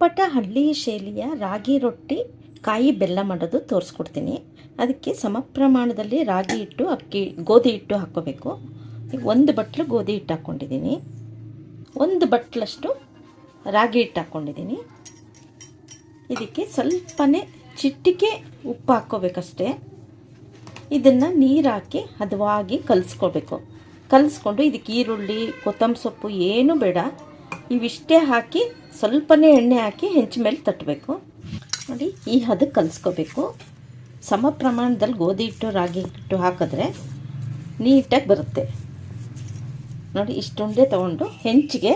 ಅಪ್ಪಟ ಹಳ್ಳಿ ಶೈಲಿಯ ರಾಗಿ ರೊಟ್ಟಿ ಕಾಯಿ ಬೆಲ್ಲ ಮಾಡೋದು ತೋರಿಸ್ಕೊಡ್ತೀನಿ. ಅದಕ್ಕೆ ಸಮ ಪ್ರಮಾಣದಲ್ಲಿ ರಾಗಿ ಹಿಟ್ಟು ಅಕ್ಕಿ, ಗೋಧಿ ಹಿಟ್ಟು ಹಾಕ್ಕೋಬೇಕು. ಒಂದು ಬಟ್ಲು ಗೋಧಿ ಹಿಟ್ಟು ಹಾಕ್ಕೊಂಡಿದ್ದೀನಿ. ಒಂದು ಬಟ್ಲಷ್ಟು ರಾಗಿ ಹಿಟ್ಟು ಹಾಕ್ಕೊಂಡಿದ್ದೀನಿ. ಇದಕ್ಕೆ ಸ್ವಲ್ಪನೇ ಚಿಟಿಕೆ ಉಪ್ಪು ಹಾಕ್ಕೋಬೇಕಷ್ಟೇ. ಇದನ್ನು ನೀರು ಹಾಕಿ ಹದವಾಗಿ ಕಲಿಸ್ಕೋಬೇಕು. ಕಲಿಸ್ಕೊಂಡು ಇದಕ್ಕೆ ಈರುಳ್ಳಿ, ಕೊತ್ತಂಬರಿ ಸೊಪ್ಪು ಏನೂ ಬೇಡ. ಇವಿಷ್ಟೇ ಹಾಕಿ ಸ್ವಲ್ಪನೇ ಎಣ್ಣೆ ಹಾಕಿ ಹೆಂಚ ಮೇಲೆ ತಟ್ಟಬೇಕು ನೋಡಿ, ಈ ಹದಕ್ಕೆ ಕಲಿಸ್ಕೋಬೇಕು. ಸಮ ಪ್ರಮಾಣದಲ್ಲಿ ಗೋಧಿ ಹಿಟ್ಟು, ರಾಗಿ ಹಿಟ್ಟು ಹಾಕಿದ್ರೆ ನೀಟಾಗಿ ಬರುತ್ತೆ. ನೋಡಿ, ಇಷ್ಟೊಂದೆ ತಗೊಂಡು ತೊಗೊಂಡು ಹೆಂಚಿಗೆ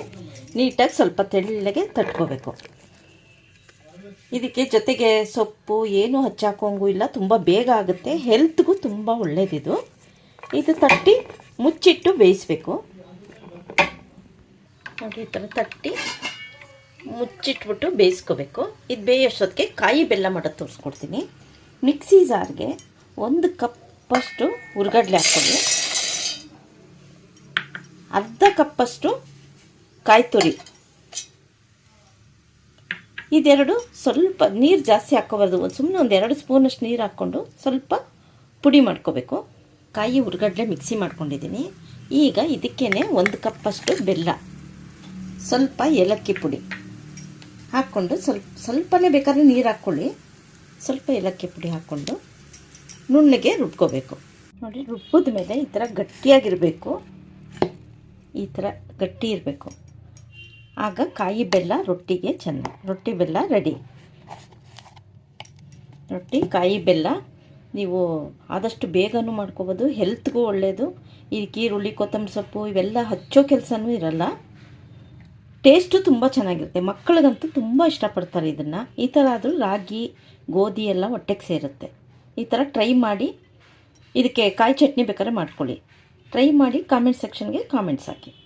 ನೀಟಾಗಿ ಸ್ವಲ್ಪ ತೆಳ್ಳಗೆ ತಟ್ಕೋಬೇಕು. ಇದಕ್ಕೆ ಜೊತೆಗೆ ಸೊಪ್ಪು, ಏನು ಹಚ್ಚಾಕೋಂಗೂ ಇಲ್ಲ, ತುಂಬ ಬೇಗ ಆಗುತ್ತೆ. ಹೆಲ್ತ್ಗೂ ತುಂಬ ಒಳ್ಳೆಯದಿದು ಇದು ತಟ್ಟಿ ಮುಚ್ಚಿಟ್ಟು ಬೇಯಿಸ್ಬೇಕು. ನೋಡಿ ಈ ಥರ ತಟ್ಟಿ ಮುಚ್ಚಿಟ್ಬಿಟ್ಟು ಬೇಯಿಸ್ಕೋಬೇಕು. ಇದು ಬೇಯೋಷ್ಟೊತ್ತಿಗೆ ಕಾಯಿ ಬೆಲ್ಲ ಮಾಡೋದು ತೋರಿಸ್ಕೊಡ್ತೀನಿ. ಮಿಕ್ಸಿ ಜಾರ್ಗೆ ಒಂದು ಕಪ್ಪಷ್ಟು ಹುರ್ಗಡ್ಲೆ ಹಾಕ್ಕೊಳ್ಳಿ. ಅರ್ಧ ಕಪ್ಪಷ್ಟು ಕಾಯಿ ತುರಿ. ಇದೆರಡು ಸ್ವಲ್ಪ ನೀರು ಜಾಸ್ತಿ ಹಾಕ್ಕೋಬಾರ್ದು ಸುಮ್ಮನೆ ಒಂದು ಎರಡು ಸ್ಪೂನಷ್ಟು ನೀರು ಹಾಕ್ಕೊಂಡು ಸ್ವಲ್ಪ ಪುಡಿ ಮಾಡ್ಕೋಬೇಕು. ಕಾಯಿ ಹುರ್ಗಡ್ಲೆ ಮಿಕ್ಸಿ ಮಾಡ್ಕೊಂಡಿದ್ದೀನಿ. ಈಗ ಇದಕ್ಕೇ ಒಂದು ಕಪ್ಪಷ್ಟು ಬೆಲ್ಲ. ಸ್ವಲ್ಪ ಏಲಕ್ಕಿ ಪುಡಿ ಹಾಕ್ಕೊಂಡು ಸ್ವಲ್ಪ, ಸ್ವಲ್ಪನೇ ಬೇಕಾದ್ರೆ ನೀರು ಹಾಕ್ಕೊಳ್ಳಿ. ಸ್ವಲ್ಪ ಏಲಕ್ಕಿ ಪುಡಿ ಹಾಕ್ಕೊಂಡು ನುಣ್ಣಗೆ ರುಬ್ಕೋಬೇಕು. ನೋಡಿ, ರುಬ್ಬಿದ ಮೇಲೆ ಈ ಥರ ಗಟ್ಟಿಯಾಗಿರಬೇಕು. ಈ ಥರ ಗಟ್ಟಿ ಇರಬೇಕು. ಆಗ ಕಾಯಿ ಬೆಲ್ಲ ರೊಟ್ಟಿಗೆ ಚೆನ್ನ, ರೊಟ್ಟಿ ಬೆಲ್ಲ ರೆಡಿ. ರೊಟ್ಟಿ, ಕಾಯಿ ಬೆಲ್ಲ, ನೀವು ಆದಷ್ಟು ಬೇಗನೂ ಮಾಡ್ಕೋಬೋದು, ಹೆಲ್ತ್ಗೂ ಒಳ್ಳೆಯದು ಇದಕ್ಕೆ ಕೀರುಳ್ಳಿ, ಕೊತ್ತಂಬರಿ ಸೊಪ್ಪು ಇವೆಲ್ಲ ಹಚ್ಚೋ ಕೆಲಸನೂ ಇರಲ್ಲ. ಟೇಸ್ಟು ತುಂಬ ಚೆನ್ನಾಗಿರುತ್ತೆ. ಮಕ್ಕಳಿಗಂತೂ ತುಂಬ ಇಷ್ಟಪಡ್ತಾರೆ ಇದನ್ನು. ಈ ಥರ ಆದರೂ ರಾಗಿ, ಗೋಧಿ ಎಲ್ಲ ಹೊಟ್ಟೆಗೆ ಸೇರುತ್ತೆ. ಈ ಥರ ಟ್ರೈ ಮಾಡಿ ಇದಕ್ಕೆ ಕಾಯಿ ಚಟ್ನಿ ಬೇಕಾದ್ರೆ ಮಾಡ್ಕೊಳ್ಳಿ. ಟ್ರೈ ಮಾಡಿ ಕಾಮೆಂಟ್ ಸೆಕ್ಷನ್ಗೆ ಕಾಮೆಂಟ್ಸ್ ಹಾಕಿ.